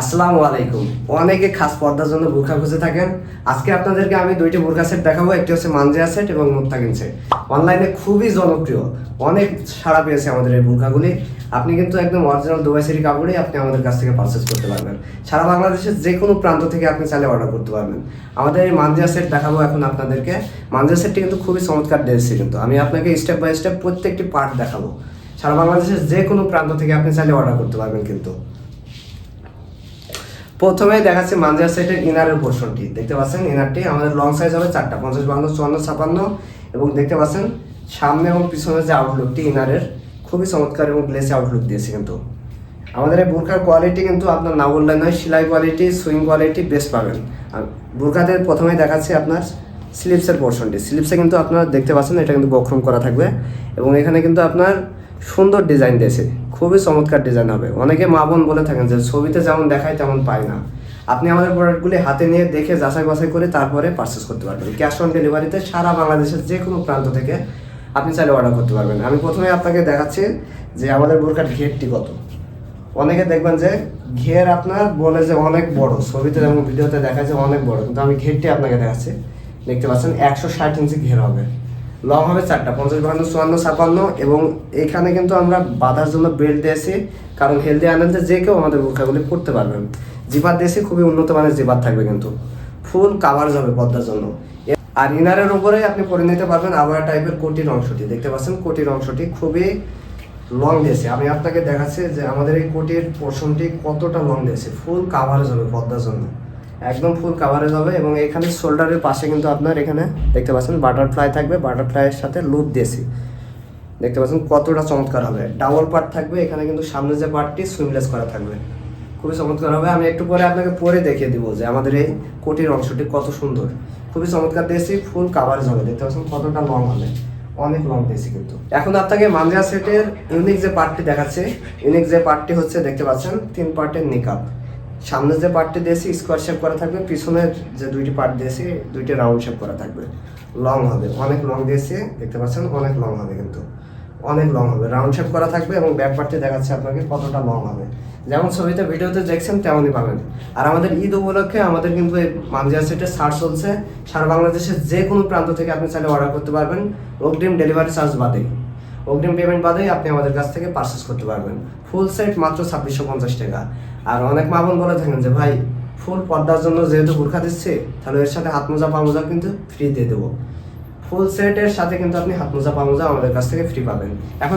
আসসালামু আলাইকুম। অনেকে খাস পর্দার জন্য বোরখা খুঁজে থাকেন। আজকে আপনাদেরকে আমি দুইটি বোরখা সেট দেখাবো। একটি হচ্ছে মানজিয়া সেট এবং মুত্তাকিন সেট। অনলাইনে খুবই জনপ্রিয়। অনেক সাড়া পেয়েছে আমাদের এই বোরখাগুলি। আপনি কিন্তু একদম অরিজিনাল দুবাই সিরি কাপড়ে আপনি আমাদের কাছ থেকে পারচেস করতে পারবেন। সারা বাংলাদেশের যে কোনো প্রান্ত থেকে আপনি চাইলে অর্ডার করতে পারবেন। আমাদের এই মানজিয়া সেট দেখাবো এখন আপনাদেরকে। মানজিয়া সেটটি কিন্তু খুবই চমৎকার দিয়েছে কিন্তু। আমি আপনাকে স্টেপ বাই স্টেপ প্রত্যেকটি পার্ট দেখাবো। সারা বাংলাদেশের যে কোনো প্রান্ত থেকে আপনি চাইলে অর্ডার করতে পারবেন কিন্তু। প্রথমে দেখাচ্ছে মানজার সেটের ইনারের পোর্শনটি দেখতে পাচ্ছেন ইনারটি আমাদের লং সাইজ হবে চারটা, পঞ্চাশ বান্ন চুয়ান্ন, ছাপান্ন এবং দেখতে পাচ্ছেন, সামনে এবং পিছনে যে আউটলুকটি ইনারের খুবই চমৎকার এবং গ্লেসি আউটলুক দিয়েছে কিন্তু। আমাদের এই বোরকার কোয়ালিটি কিন্তু আপনার না বললে নয়, সেলাই কোয়ালিটি সুইং কোয়ালিটি বেস্ট পাবেন। আর বোরকাতে প্রথমেই দেখাচ্ছে আপনার স্লিপসের পোর্শনটি স্লিপসে কিন্তু আপনারা দেখতে পাচ্ছেন, এটা কিন্তু বক্রম করা থাকবে এবং এখানে কিন্তু আপনার সুন্দর ডিজাইন দিয়েছে। খুবই চমৎকার ডিজাইন হবে। অনেকে মা বোন বলে থাকেন যে, ছবিতে যেমন দেখায় তেমন পায় না। আপনি আমাদের প্রোডাক্টগুলি হাতে নিয়ে দেখে যাচাই বাছাই করে তারপরে পারচেস করতে পারবেন। ক্যাশ অন ডেলিভারিতে সারা বাংলাদেশের যে কোনো প্রান্ত থেকে আপনি চাইলে অর্ডার করতে পারবেন। আমি প্রথমে আপনাকে দেখাচ্ছি যে আমাদের বোরকার ঘেরটি কত। অনেকে দেখবেন যে, ঘের আপনার বলে যে অনেক বড়। ছবিতে যেমন ভিডিওতে দেখা যায় অনেক বড়। কিন্তু আমি ঘেরটি আপনাকে দেখাচ্ছি। দেখতে পাচ্ছেন, একশো ষাট ইঞ্চি ঘের হবে। লং হবে চারটা, পঞ্চাশ বাহান্ন, চুয়ান্ন, ছাপান্ন এবং এখানে কিন্তু আমরা বাঁধার জন্য বেল্ট দিয়েছি, কারণ হেলদি আনন্দে যে কেউ আমাদের বোরখাগুলি পড়তে পারবেন জিপার দিয়েছি খুবই উন্নত মানের জিপার থাকবে কিন্তু। ফুল কাভার যাবে পদ্মার জন্য। আর ইনারের উপরে আপনি পরে নিতে পারবেন আবার টাইপের কোটির অংশটি। দেখতে পাচ্ছেন কোটির অংশটি খুবই লং দিয়েছে। আমি আপনাকে দেখাচ্ছি যে আমাদের এই কোটির পোর্শনটি কতটা লং দিয়েছে। ফুল কাভারেজ হবে পদ্মার জন্য। একদম ফুল কাভারেজ হবে এবং এখানে শোল্ডারের পাশে কিন্তু আপনার এখানে দেখতে পাচ্ছেন বাটারফ্লাই থাকবে বাটারফ্লাইয়ের সাথে লুপ দিয়েছি দেখতে পাচ্ছেন কতটা চমৎকার হবে। ডাবল পার্ট থাকবে, এখানে কিন্তু সামনে যে পার্টটি সুইমলেস করা থাকবে। খুবই চমৎকার হবে। আমি একটু পরে আপনাকে পরে দেখিয়ে দিব যে আমাদের এই কোটির অংশটি কত সুন্দর। খুবই চমৎকার দিয়েছি ফুল কাভারেজ হবে। দেখতে পাচ্ছেন কতটা লং হবে। অনেক লং দিয়েছি কিন্তু। এখন আপনাকে মানজা সেটের ইউনিক যে পার্টটি দেখাচ্ছে ইউনিক যে পার্টটি হচ্ছে, দেখতে পাচ্ছেন তিন পার্টের নিকাপ সামনে যে পার্টটি দিয়েছি স্কোয়ার শেপ করা থাকবে পিছনের যে দুইটি পার্ট দিয়েছি, দুইটি রাউন্ড শেপ করা থাকবে। লং হবে, অনেক লং দিয়েছি, দেখতে পাচ্ছেন, অনেক লং হবে কিন্তু। অনেক লং হবে রাউন্ড শেপ করা থাকবে এবং ব্যাক পার্টটি দেখাচ্ছে আপনাকে কতটা লং হবে। যেমন ছবিতে, ভিডিওতে দেখছেন, তেমনই পাবেন। আর আমাদের ঈদ উপলক্ষে আমাদের কিন্তু এই মানজিয়া সেটের ছাড় চলছে। সারা বাংলাদেশের যে কোনো প্রান্ত থেকে আপনি চাইলে অর্ডার করতে পারবেন। অগ্রিম ডেলিভারি চার্জ বাদেই অগ্রিম পেমেন্ট বাদেই আপনি আমাদের কাছ থেকে পারচেস করতে পারবেন। ফুল সেট মাত্র ছাব্বিশশো পঞ্চাশ টাকা। আর অনেক মা বোন বলে থাকেন যে, ভাই, ফুল পর্দার জন্য যেহেতু বোরখা দিচ্ছে, তাহলে এর সাথে হাতমোজা, পামোজা কিন্তু ফ্রি দিয়ে দেবো। ফুল সেটের সাথে কিন্তু আপনি হাত মোজা আমাদের কাছ থেকে ফ্রি পাবেন। এখন